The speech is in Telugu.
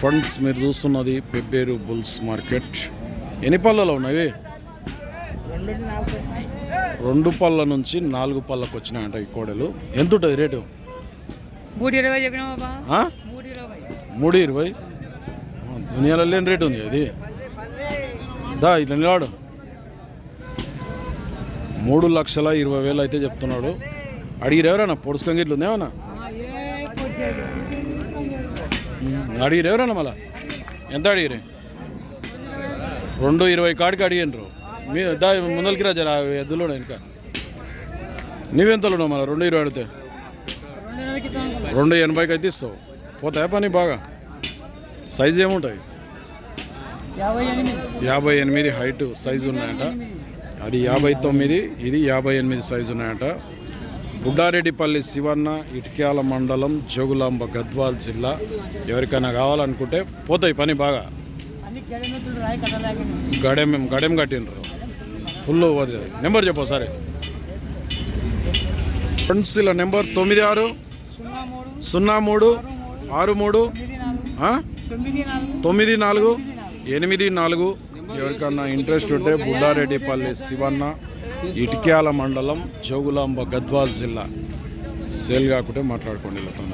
ఫండ్స్ మీరు చూస్తున్నది పెబ్బేరు బుల్స్ మార్కెట్. ఎన్ని పళ్ళలో ఉన్నవి రెండు పళ్ళ నుంచి నాలుగు పళ్ళకు వచ్చినాయంట ఈ కోడలు. ఎంత ఉంటుంది రేటు? మూడు ఇరవై దునియాలో లేని రేటు ఉంది అది. దా ఇట్లా నిలవాడు మూడు లక్షల ఇరవై వేలు అయితే చెప్తున్నాడు. అడిగిరు ఎవరన్నా? పొడుచుకొని ఇట్లా ఉందేమన్నా అడిగిరు ఎవరన్నా మళ్ళా? ఎంత అడిగిరు? రెండు ఇరవై కాడికి అడిగినరు మీ దా ముందలకి రా జరా ఎద్దులో ఇంకా నువ్వెంతలో మళ్ళీ? రెండు ఇరవై అడిగితే. రెండు ఎనభైకి అయితే ఇస్తావు. పోతాయా పని బాగా? సైజు ఏముంటాయి? యాభై ఎనిమిది. హైట్ సైజు ఉన్నాయంట. అది యాభై తొమ్మిది ఇది యాభై ఎనిమిది సైజు ఉన్నాయంట. బుడ్డారెడ్డిపల్లి శివన్న ఇటిక్యాల మండలం జోగులాంబ గద్వాల్ జిల్లా. ఎవరికైనా కావాలనుకుంటే పోతాయి పని బాగా. గడెం గడెం కట్టినరు ఫుల్ ఓవర్ నెంబర్ చెప్పు సరే ఫ్రెండ్స్ ఇలా నెంబర్ తొమ్మిది ఆరు సున్నా మూడు ఆరు మూడు తొమ్మిది నాలుగు తొమ్మిది నాలుగు ఎనిమిది నాలుగు. ఎవరికన్నా ఇంట్రెస్ట్ ఉంటే బుడ్డారెడ్డిపల్లి శివన్న ఇటిక్యాల మండలం జోగులాంబ గద్వాల్ జిల్లా సేల్గాకుంటే మాట్లాడుకోండి వీళ్ళతో